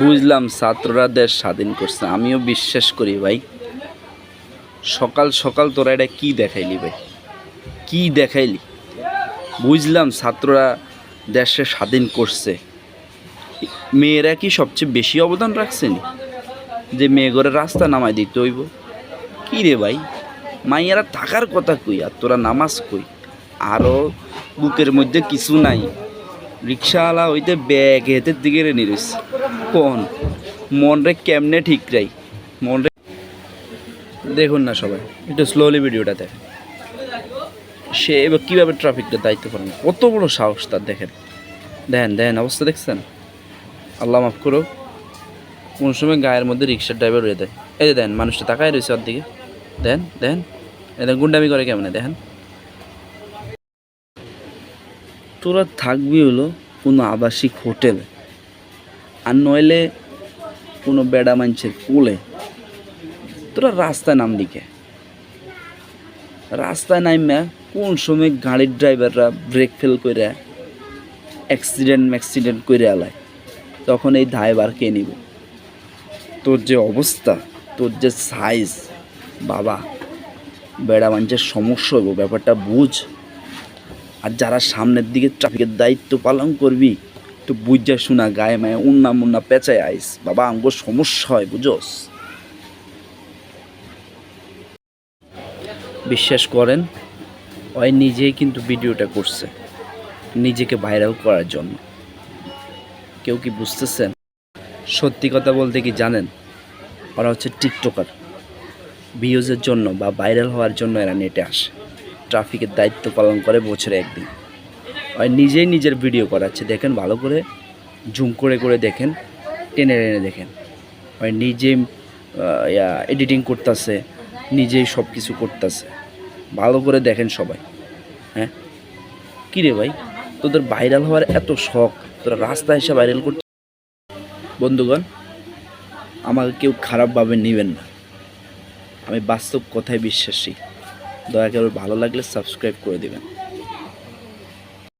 বুঝলাম ছাত্ররা দেশ স্বাধীন করছে, আমিও বিশ্বাস করি ভাই। সকাল সকাল তোরা এটা কি দেখাইলি ভাই? কি দেখাইলি? বুঝলাম ছাত্ররা দেশে স্বাধীন করছে। মেয়েরা কি সবচেয়ে বেশি অবদান রাখছেনি যে মেয়েগরের রাস্তা নামাই দিতে হইব। কি রে ভাই? মাইয়ারা থাকার কথা কই আর তোরা নামাজ কই? আরও বুকের মধ্যে কিছু নাই। রিক্সাওয়ালা হইতে ব্যাগ হেতের দিকে রে নিরিস কোন? মন রে কেমনে ঠিক রাই? মন রে দেখুন না সবাই, একটু স্লোলি ভিডিওটা দেখেন সে এবার কীভাবে ট্রাফিকটা দায়িত্ব করেন কত বড় সাহস তার, দেখেন। দেখেন দেখেন অবস্থা দেখছেন? আল্লাহ মাফ করো কোন সময় গায়ের মধ্যে রিক্সার ড্রাইভার রয়ে দেয়। এই যে দেন, মানুষটা তাকায় রয়েছে ওর দিকে। দেন দেন এদের গুন্ডামি করে কেমনে? দেখেন। তোরা থাকবি হলো কোনো আবাসিক হোটেল। আর নইলে কোনো বেড়া মানুষের কোলে। তোরা রাস্তায় নাম দিকে রাস্তায় নাইমা কোন সময় গাড়ির ড্রাইভাররা ব্রেক ফেল করে অ্যাক্সিডেন্ট ম্যাক্সিডেন্ট করে আলায় তখন এই দায়বার কে নিব? তোর যে অবস্থা, তোর যে সাইজ বাবা, বেড়া মানুষের সমস্যা হইব, ব্যাপারটা বুঝ। আর যারা সামনের দিকে ট্রাফিকের দায়িত্ব পালন করবি তো বুঝা শোনা, গায়ে মায়ে উন্না মুন্না পেঁচায় আইস। বাবা, আঙ্গুর সমস্যা হয়, বুঝোস? বিশ্বাস করেন, ওই নিজেই কিন্তু ভিডিওটা করছে। নিজেকে ভাইরাল করার জন্য। কেউ কি বুঝতেছেন? সত্যি কথা বলতে কি জানেন? ওরা হচ্ছে টিকটকার। ভিউজের জন্য বা ভাইরাল হওয়ার জন্য এরা নেটে আসে। ট্রাফিকের দায়িত্ব পালন করে বছরে একদিন। ওই নিজেই নিজের ভিডিও করাচ্ছে, দেখেন ভালো করে, জুম করে করে দেখেন, টেনে টেনে দেখেন। ওই নিজে এডিটিং করতেছে, নিজেই সব কিছু করতেছে। ভালো করে দেখেন সবাই হ্যাঁ? কী রে ভাই? তোদের ভাইরাল হওয়ার এত শখ, তোরা রাস্তায় এসে ভাইরাল করছিস বন্ধুগণ, আমাকে কেউ খারাপভাবে নেবেন না। আমি বাস্তব কথায় বিশ্বাসী। দয়া করে ভালো লাগলে সাবস্ক্রাইব করে দেবেন।